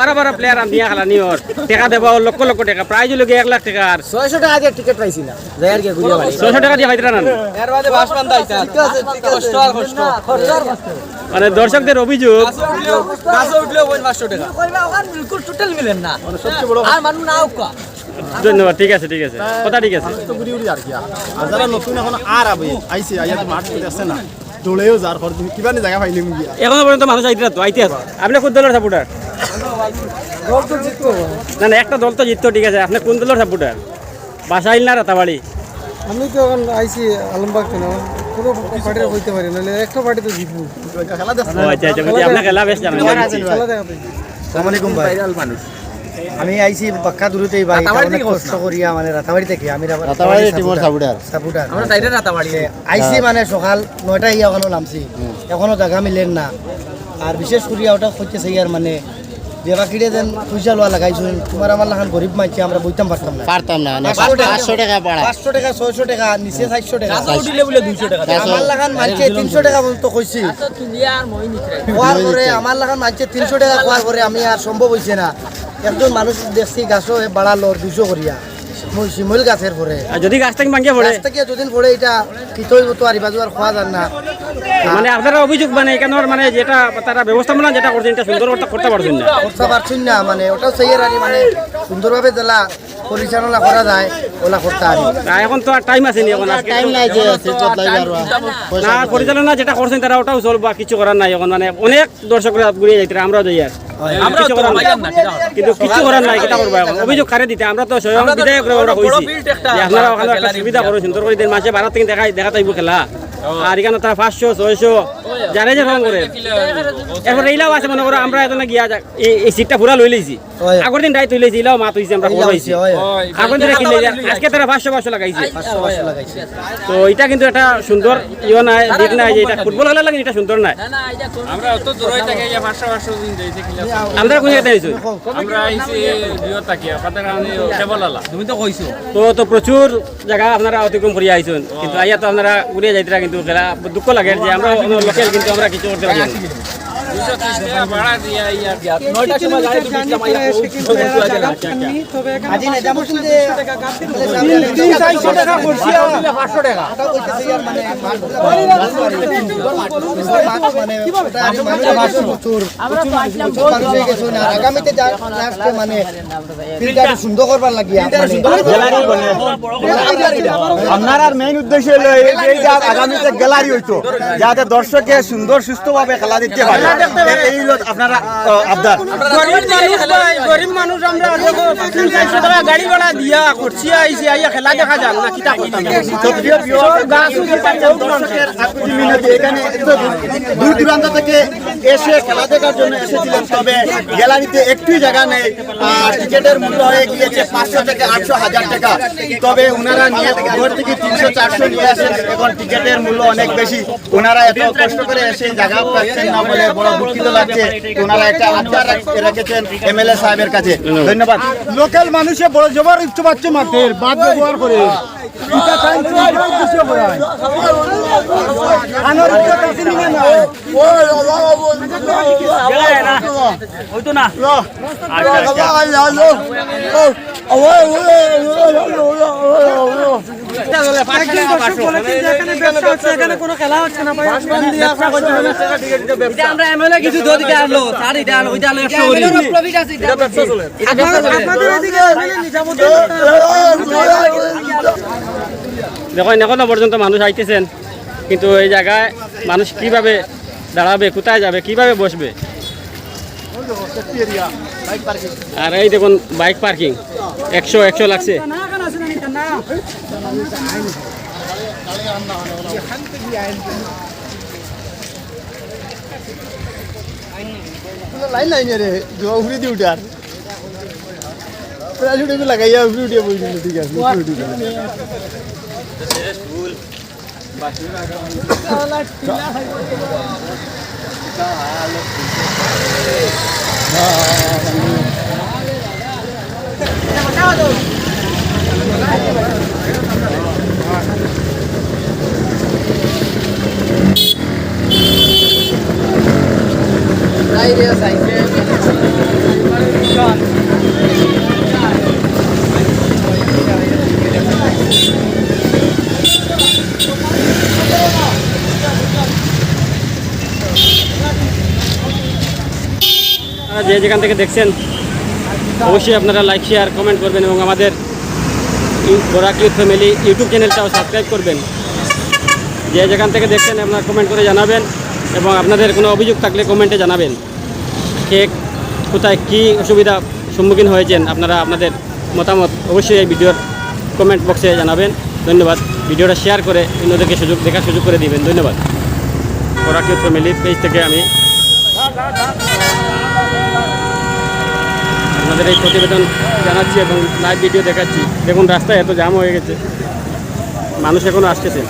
বারো বারো প্লেয়ার আনিয়া খেলানি ওর টাকা দেবা লক্ষ লক্ষ টাকা। প্রাইজ হলো এক লাখ টাকা আর ছয়শো টাকা দিয়ে টিকিট পাইছি না যাই আর ঘুরিয়ে বাড়ি ছয়শো টাকা দিয়ে পাইতরা না এর বাদে বাস কষ্ট আর কষ্ট। মানে দর্শকদের অভিযোগ গাছে উঠলেও পাঁচশো টাকা। বিলকুল টোটাল মিলেন না। আর মানুষ না ধন্যবাদ ঠিক আছে ঠিক আছে। কথা ঠিক আছে। ঘুরি ঘুরি আর কি আর যারা নতুন এখন আর আবে আইছে আইয়া মাঠ আছে না। দৌড়েও যার ঘর কিবা জায়গা পাইলিম গিয়া এখনও পর্যন্ত মানুষ আইতে আইতে আছে। আপনি কোন দলের সাপোর্টার না না একটা দল তো জিততো ঠিক আছে। আপনি কোন দলের সাপোর্টার বাসা আইল না রাতাবাড়ি? আমি তো এখন আইসি আলমবাগ কেন পুরো পার্টিটা হইতে পারি নাহলে একটা পার্টি তো জিতবো। আচ্ছা আচ্ছা আপনার খেলা বেশ জানেন খেলা দেখাতে সালামালাইকুম ভাই। আমি আইছি বাক্কা দূরতেই ভাই রাতাবাড়ি অনেক কষ্ট করি আমার রাতাবাড়ি থেকে আমি রাতাবাড়ি টিমর সাপোর্টার সাপোর্টার আমরা তাইরে রাতা বাড়ি আইছি মানে সকাল নয়টা ইয়া ওখানে নামছি এখনও জায়গা মিলেন না। আর বিশেষ করে ওটা হচ্ছে আর মানে যে বাকিরে যেন পয়সা লোয়া লাগাইছুন তোমার আমার লাখান গরিব মাইছি আমরা বইতাম পারতাম না পারতাম না পাঁচশো টাকা। পাঁচশো টাকা পাড়া পাঁচশো টাকা ছয়শো টাকা নিচে চারশো টাকা। উঠিলে বলে দুইশো টাকা। আমার লাখান মানছে তিনশো টাকা পর্যন্ত কইছি আর মই নিতে খোয়ার পরে আমার লাগান মানছে তিনশো টাকা খোয়ার পরে আমি আর সম্ভব হয়েছে না। একজন মানুষ দেখছি গাছও বাড়ালো দুশো করিয়া। শিমল গাছের পরে আর যদি গাছ থেকে ভাঙিয়ে পড়ে গাছ থেকে যদিন পরে এটা কিতই মতো আর বাজু আর খোয়া যান না। মানে আপনারা অভিযোগ মানে এখানের মানে যেটা তারা ব্যবস্থাপনা যেটা করছেন এটা সুন্দর করতে- করতে পারছেন না। করতে পারছুন না মানে ওটাও সেই আর মানে সুন্দরভাবে জেলা পরিচালনা করা যায় ওলা করতে আরি আর এখন তো আর টাইম আছে নি এখন টাইম নাই যে না পরিচালনা যেটা করছেন তারা ওটাও চলবা কিছু করার নাই এখন মানে অনেক দর্শকরা ঘুরিয়ে যাইতে আমরাও যাই আর। আমরা কিছু তো নাই। পাইলাম না কিন্তু কিছু করার নাই কিতা করবা এখন অভিযোগ কারে দিতে? আমরা তো স্বয়ং বিধায়ক আমরা কইছি আপনারা ওখানে একটা সুবিধা করো সুন্দর করে দিন মাসে থেকে দেখাই দেখা তাইব খেলা। আর এখানে তারা পাঁচশো ছয়শো জানে যে রং করে। এরপর এইলাও আছে মনে করো আমরা এখানে গিয়া যাক, এই সিটটা পুরা লই লইছি। হয়। আগের দিন দায়িত্ব লইছি ইলাও মাত হইছে আমরা খবর হইছি আগের দিন কিনলে আজকে তারা পাঁচশো পাঁচশো লাগাইছে। তো এটা কিন্তু একটা সুন্দর ইয়ে নাই দিক নাই যে এটা ফুটবল খেলা লাগে এটা সুন্দর নাই। আমরা অত দূর থেকে ইয়া পাঁচশো পাঁচশো দিন দিয়েছি আমরা কোন জায়গায় আমরা আইছি বিয়র তাকিয়া পাতাকানি কেবল আলা তুমি তো কইছো। তো তো প্রচুর জায়গা আপনারা অতিক্রম করিয়া আইছেন। কিন্তু আইয়া তো আপনারা ঘুরিয়ে যাইতরা কিন্তু খেলা দুঃখ লাগে যে আমরা লোকাল কিন্তু আমরা কিছু করতে পারি আগামীতে মানে সুন্দর করবার লাগিয়া আপনার আর মেইন উদ্দেশ্য হলো এই যে আগামীতে গ্যালারি হইতো। যাতে দর্শকে সুন্দর সুস্থভাবে খেলা দিতে পারে এই হলো আপনারা আবদার। গরিব মানুষ ভাই, গরিব মানুষ আমরা তিন চারশো টাকা গাড়ি ভাড়া দিয়া করছি আইসি আইয়া খেলা দেখা যান না কিতা করতাম তো প্রিয় প্রিয় দর্শকের আকুতি মিনতি এখানে দূর দূরান্ত থেকে এসে খেলা দেখার জন্য এসেছিলেন। তবে গ্যালারিতে একটুই জায়গা নেই আর টিকেটের মূল্য হয়ে গিয়েছে পাঁচশো থেকে আটশো হাজার টাকা। তবে ওনারা নিয়ে ঘর থেকে তিনশো চারশো নিয়ে আসেন এখন টিকেটের মূল্য অনেক বেশি। ওনারা এত কষ্ট করে এসে জায়গা পাচ্ছেন না বলে বড় দুঃখিত লাগছে। ওনারা একটা আবদার রেখেছেন এমএলএ সাহেবের কাছে। ধন্যবাদ। লোকাল মানুষে বড় জবর ইচ্ছু পাচ্ছে মাঠের বাদ ব্যবহার করে। এটা টাইম উদ্দেশ্য করে আনোর ইজ্জত আছে না হইতো না একজন দর্শক বলেছেন যে এখানে ব্যবসা হচ্ছে এখানে কোনো খেলা হচ্ছে না ভাই এটা আমরা এমএলএ কিছু দো দিতে আনলো স্যার এটা আনলো ওইটা আনলো একশো করি প্রফিট আছে এটা আপনাদের আপনাদের এদিকে নিজামুদ্দিন দেখো এখনও পর্যন্ত মানুষ আইতেছেন। কিন্তু এই জায়গায় মানুষ কীভাবে দাঁড়াবে কোথায় যাবে কীভাবে বসবে? আর এই দেখুন বাইক পার্কিং একশো একশো লাগছে। লাইন লাইন রে জোয়া উড়ি দি উঠার প্রায় উঠে লাগাইয়া উড়ি উঠে বই দিল ঠিক আছে উড়ি উঠে যে যেখান থেকে দেখছেন, অবশ্যই আপনারা লাইক শেয়ার কমেন্ট করবেন এবং আমাদের বোরাকিউথ ফ্যামিলি ইউটিউব চ্যানেলটাও সাবস্ক্রাইব করবেন। যে যেখান থেকে দেখছেন, আপনারা কমেন্ট করে জানাবেন এবং আপনাদের কোনো অভিযোগ থাকলে কমেন্টে জানাবেন। কে কোথায় কী অসুবিধা সম্মুখীন হয়েছেন, আপনারা আপনাদের মতামত অবশ্যই এই ভিডিওর কমেন্ট বক্সে জানাবেন। ধন্যবাদ। ভিডিওটা শেয়ার করে অন্যদেরকে সুযোগ দেখার সুযোগ করে দিবেন। ধন্যবাদ। ইউথ ফ্যামিলি পেজ থেকে আমি আপনাদের এই প্রতিবেদন জানাচ্ছি এবং লাইভ ভিডিও দেখাচ্ছি। দেখুন, রাস্তায় এত জাম হয়ে গেছে। মানুষ এখনও আসতেছে।